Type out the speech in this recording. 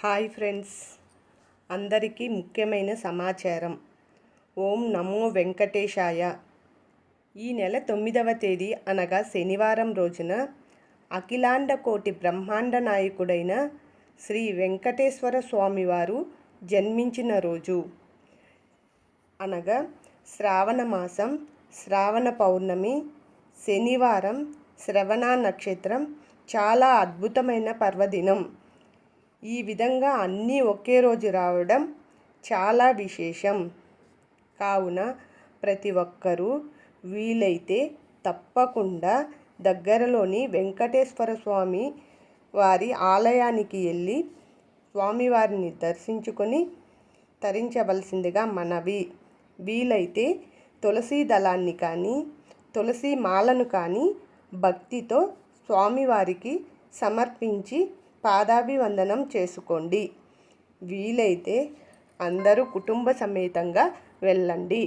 Hi friends. అందరికీ ముఖ్యమైన సమాచారం. ఓం నమో వెంకటేశాయ. ఈ నెల తొమ్మిదవ తేదీ అనగా శనివారం రోజున అఖిలాండ కోటి బ్రహ్మాండ నాయకుడైన శ్రీ వెంకటేశ్వర స్వామివారు జన్మించిన రోజు. అనగా శ్రావణ మాసం శ్రావణ పౌర్ణమి శనివారం శ్రవణ నక్షత్రం చాలా అద్భుతమైన పర్వదినం. ఈ విధంగా అన్నీ ఒకే రోజు రావడం చాలా విశేషం. కావున ప్రతి ఒక్కరూ వీలైతే తప్పకుండా దగ్గరలోని వెంకటేశ్వర స్వామి వారి ఆలయానికి వెళ్ళి స్వామివారిని దర్శించుకొని తరించవలసిందిగా మనవి. వీలైతే తులసి దళాన్ని కానీ తులసి మాలను కానీ భక్తితో స్వామివారికి సమర్పించి పాదాభివందనం చేసుకోండి. వీలైతే అందరూ కుటుంబ సమేతంగా వెళ్ళండి.